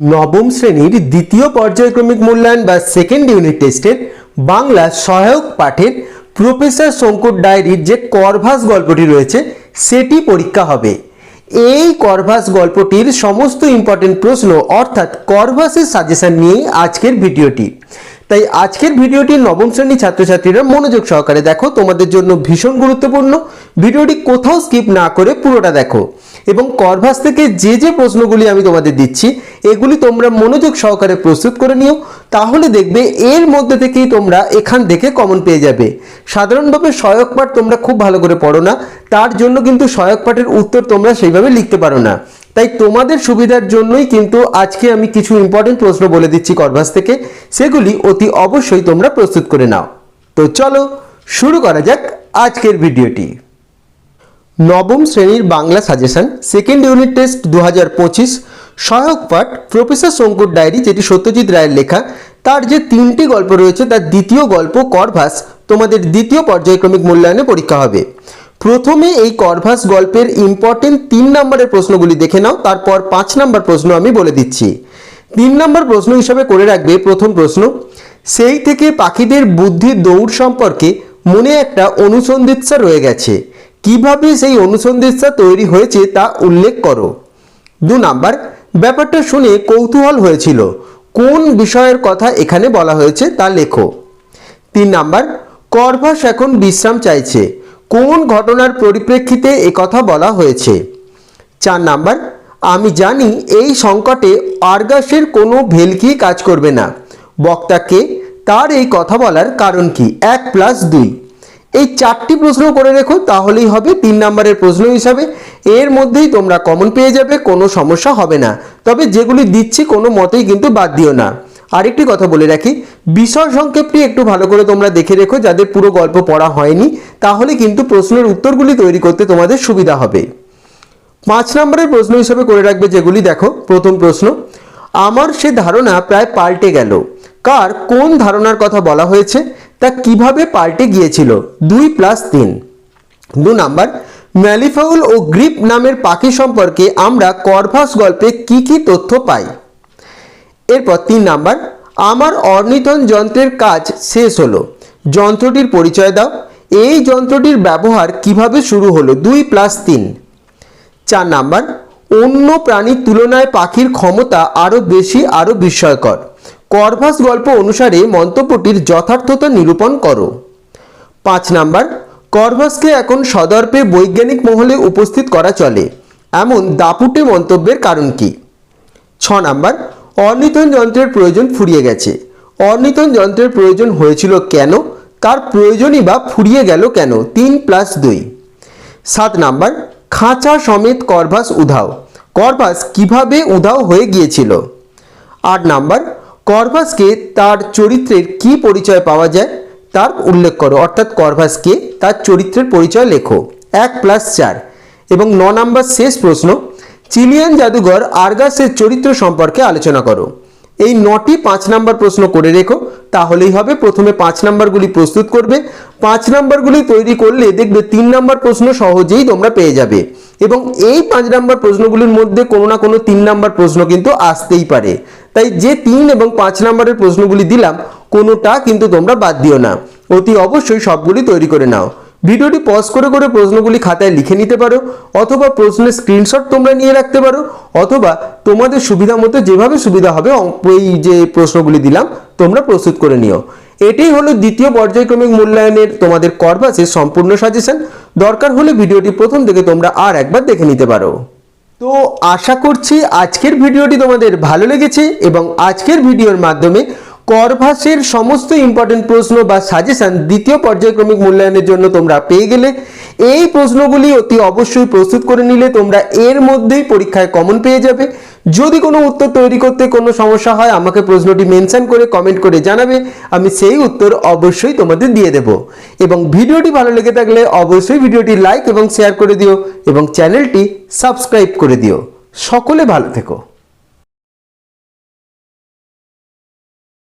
নবম শ্রেণির দ্বিতীয় পর্যায়ক্রমিক মূল্যায়ন বা সেকেন্ড ইউনিট টেস্টের বাংলা সহায়ক পাঠের প্রফেসর শঙ্কর ডায়েরির যে করভাস গল্পটি রয়েছে, সেটি পরীক্ষা হবে। এই করভাস গল্পটির সমস্ত ইম্পর্টেন্ট প্রশ্ন অর্থাৎ করভাসের সাজেশন নিয়েই আজকের ভিডিওটি। তাই আজকের ভিডিওটি নবম শ্রেণির ছাত্রছাত্রীরা মনোযোগ সহকারে দেখো, তোমাদের জন্য ভীষণ গুরুত্বপূর্ণ। ভিডিওটি কোথাও স্কিপ না করে পুরোটা দেখো। এবং করভাস থেকে যে যে প্রশ্নগুলি আমি তোমাদের দিচ্ছি, এগুলি তোমরা মনোযোগ সহকারে প্রস্তুত করে নিও, তাহলে দেখবে এর মধ্যে থেকেই তোমরা এখান থেকে কমন পেয়ে যাবে। সাধারণভাবে সহায়ক পাঠ তোমরা খুব ভালো করে পড়ো না, তার জন্য কিন্তু সহায়ক পাঠের উত্তর তোমরা সেইভাবে লিখতে পারো না। তাই তোমাদের সুবিধার জন্যই কিন্তু আজকে আমি কিছু ইম্পর্টেন্ট প্রশ্ন বলে দিচ্ছি করভাস থেকে, সেগুলি অতি অবশ্যই তোমরা প্রস্তুত করে নাও। তো চলো, শুরু করা যাক আজকের ভিডিওটি নবম শ্রেণির Bangla suggestion second unit test দু হাজার পঁচিশ, সহায়ক পাঠ প্রফেসর শঙ্কুর ডায়েরি যেটি সত্যজিৎ রায়ের লেখা, তার যে তিনটি গল্প রয়েছে, তার দ্বিতীয় গল্প করভাস, তোমাদের দ্বিতীয় পর্যায়ক্রমিক মূল্যায়নে পরীক্ষা হবে। প্রথমে এই করভাস গল্পের ইম্পর্টেন্ট তিন নম্বরের প্রশ্নগুলি দেখে নাও, তারপর পাঁচ নম্বর প্রশ্ন আমি বলে দিচ্ছি। তিন নম্বর প্রশ্ন হিসাবে করে রাখবে প্রথম প্রশ্ন, সেই থেকে পাখিদের বুদ্ধির দৌড় সম্পর্কে মনে একটা অনুসন্ধিৎসা রয়ে গেছে। কীভাবে সেই অনুসন্ধিৎসা তৈরি হয়েছে তা উল্লেখ করো। দু নাম্বার, ব্যাপারটা শুনে কৌতূহল হয়েছিল। কোন বিষয়ের কথা এখানে বলা হয়েছে তা লেখো। তিন নাম্বার, করভাস এখন বিশ্রাম চাইছে। কোন ঘটনার পরিপ্রেক্ষিতে কথা বলা হয়েছে? চার নাম্বার, আমি জানি এই সংকটে আর্গাসের কোনো ভেলকি কাজ করবে না। বক্তাকে তার এই কথা বলার কারণ কি? এক প্লাস দুই। এই চারটি প্রশ্ন করে রেখো, তাহলেই হবে তিন নম্বরের প্রশ্ন হিসাবে। এর মধ্যেই তোমরা কমন পেয়ে যাবে, কোনো সমস্যা হবে না। তবে যেগুলি দিচ্ছি, কোনো মতেই কিন্তু বাদ দিও না। আরেকটি কথা বলে রাখি, বিষয় সংক্ষেপটি একটু ভালো করে তোমরা দেখে রেখো যাদের পুরো গল্প পড়া হয়নি, তাহলে কিন্তু প্রশ্নের উত্তরগুলি তৈরি করতে তোমাদের সুবিধা হবে। পাঁচ নম্বরের প্রশ্ন হিসেবে করে রাখবে যেগুলি দেখো, প্রথম প্রশ্ন, আমার সে ধারণা প্রায় পাল্টে গেল। কার কোন ধারণার কথা বলা হয়েছে? তা কীভাবে পাল্টে গিয়েছিল? দুই প্লাস তিন। দু নাম্বার ম্যালিফাউল ও গ্রিপ নামের পাখি সম্পর্কে আমরা করভাস গল্পে কি কি তথ্য পাই? এরপর তিন নাম্বার আমার অর্নিথন যন্ত্রের কাজ শেষ হলো। যন্ত্রটির পরিচয় দাও। এই যন্ত্রটির ব্যবহার কীভাবে শুরু হলো? দুই প্লাস তিন। চার নাম্বার অন্য প্রাণীর তুলনায় পাখির ক্ষমতা আরও বেশি আরও বিস্ময়কর। করভাস গল্প অনুসারে মন্তব্যটির যথার্থতা নিরূপণ করো। পাঁচ নাম্বার, করভাসকে এখন সদর্পে বৈজ্ঞানিক মহলে উপস্থিত করা চলে। এমন দাপুটে মন্তব্যের কারণ কি? ছ নাম্বার অর্নিথন যন্ত্রের প্রয়োজন ফুরিয়ে গেছে। অর্নিথন যন্ত্রের প্রয়োজন হয়েছিল কেন? তার প্রয়োজনই বা ফুরিয়ে গেল কেন? তিন প্লাস দুই। সাত নাম্বার, খাঁচা সমেত করভাস উধাও। করভাস কীভাবে উধাও হয়ে গিয়েছিল? আট নাম্বার করভাসকে তার চরিত্রের কি পরিচয় পাওয়া যায় তার উল্লেখ করো। অর্থাৎ করভাসকে তার চরিত্রের পরিচয় লেখো। এক প্লাস চার। এবং ন নম্বর শেষ প্রশ্ন, চিলিয়ান জাদুঘর আর্গাসের চরিত্র সম্পর্কে আলোচনা করো। এই নটি পাঁচ নম্বর প্রশ্ন করে রেখো। তাহলেই হবে। প্রথমে পাঁচ নাম্বারগুলি প্রস্তুত করবে। পাঁচ নাম্বারগুলি তৈরি করলে দেখবে তিন নাম্বার প্রশ্ন সহজেই তোমরা পেয়ে যাবে। এবং এই পাঁচ নাম্বার প্রশ্নগুলির মধ্যে কোনো না কোনো তিন নাম্বার প্রশ্ন কিন্তু আসতেই পারে। তাই যে তিন এবং পাঁচ নাম্বারের প্রশ্নগুলি দিলাম, কোনোটা কিন্তু তোমরা বাদ দিও না। অতি অবশ্যই সবগুলি তৈরি করে নাও। ভিডিওটি পজ করে করে প্রশ্নগুলি খাতায় লিখে নিতে পারো, অথবা প্রশ্নের স্ক্রিনশট তোমরা নিয়ে রাখতে পারো, অথবা তোমাদের সুবিধা মতো যেভাবে সুবিধা হবে এই যে প্রশ্নগুলি দিলাম, তোমরা প্রস্তুত করে নিও। এটাই হলো দ্বিতীয় পর্যায়ক্রমিক মূল্যায়নের তোমাদের করবাসের সম্পূর্ণ সাজেশন দরকার হলে ভিডিওটি প্রথম থেকে তোমরা আর একবার দেখে নিতে পারো। তো আশা করছি আজকের ভিডিওটি তোমাদের ভালো লেগেছে এবং আজকের ভিডিওর মাধ্যমে করভাসের সমস্ত ইম্পর্টেন্ট প্রশ্ন বা সাজেশন দ্বিতীয় পর্যায়ক্রমিক মূল্যায়নের জন্য তোমরা পেয়ে গেলে। এই প্রশ্নগুলি অতি অবশ্যই প্রস্তুত করে নিলে তোমরা এর মধ্যেই পরীক্ষায় কমন পেয়ে যাবে। যদি কোনো উত্তর তৈরি করতে কোনো সমস্যা হয়, আমাকে প্রশ্নটি মেনশন করে কমেন্ট করে জানাবে। আমি সেই উত্তর অবশ্যই তোমাদের দিয়ে দেব। এবং ভিডিওটি ভালো লেগে থাকলে অবশ্যই ভিডিওটি লাইক এবং শেয়ার করে দিও এবং চ্যানেলটি সাবস্ক্রাইব করে দিও। সকলে ভালো থেকো।